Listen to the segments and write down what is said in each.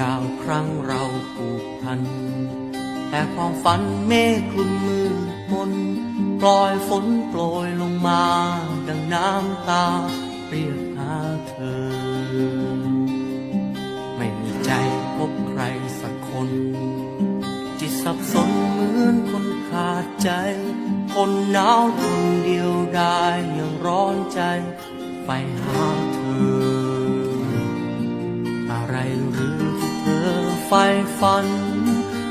ดาวครั้งเราผูกพัน แต่ความฝันเมฆคลุมมืดมนปล่อยฝนโปรยลงมา ดังน้ำตาเรียกหาเธอ ไม่มีใจพบใครสักคน จิตสับสนเหมือนคนขาดใจ คนหนาวทนเดียวดายยังร้อนใจ ไปหา ใฝ่ฝัน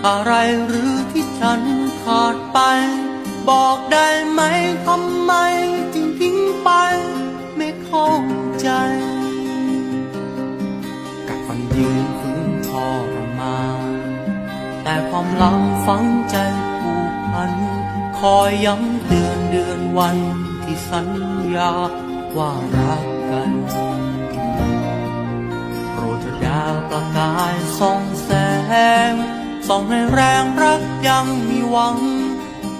อะไรหรือที่ฉันขาดไป บอกได้ไหมทำไมจึงทิ้งไป ไม่เข้าใจกับฟันยืนฝืนทรมานแต่ความหลังฝังใจผูกพัน คอยย้ำเตือนเดือนวันที่สัญญาว่ารักกันาวประกายส่องแสง ส่องให้แรงรักยังมีหวัง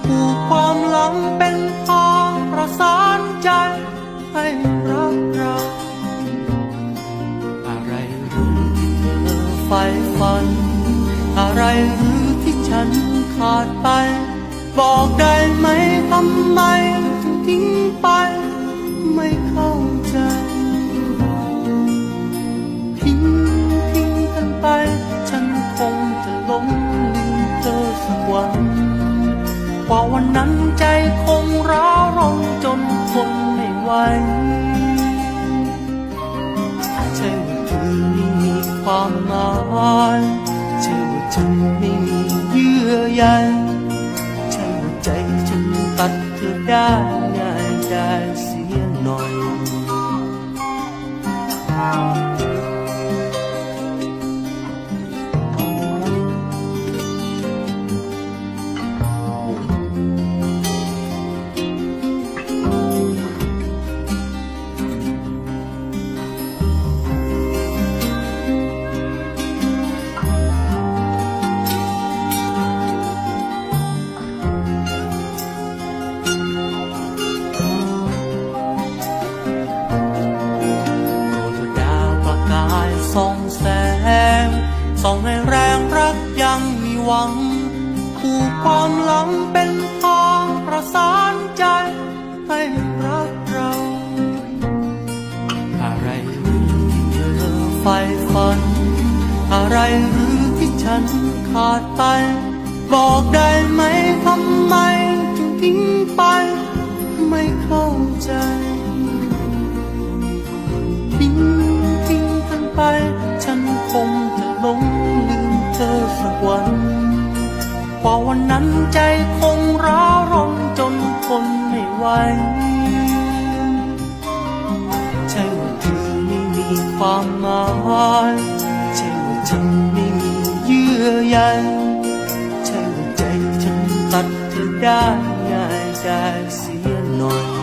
ผูกความหลังเป็นทางประสานใจให้รักเรา อะไรหรือที่เธอใฝ่ฝัน อะไรหรือที่ฉันขาดไป บอกได้ไหมทำไมถึงทิ้งไป กว่าวันนั้นใจคงร้าวรนจนทนไม่ไหวใช่ว่าเธอไม่มีความหมายใช่ว่าฉันไม่มีเยื่อใยใช่ว่าใจฉันตัดเธอได้ง่ายได้สิ หวังผูกความหลังเป็นทางประสานใจให้รักเรา อะไรหรือที่เธอใฝ่ฝัน อะไรหรือที่ฉันขาดไป บอกได้ไหมทำไมจึงทิ้งไป ไม่เข้าใจทิ้งทิ้งกันไป ฉันคงจะหลงลืมเธอสักวัน กว่าวันนั้นใจคงร้าวรนจนทนไม่ไหวใช่ว่าเธอไม่มีความหมายใช่ว่าฉันไม่มีเยื่อใยใช่ว่าใจฉันตัดเธอได้ง่ายได้เสียหน่อย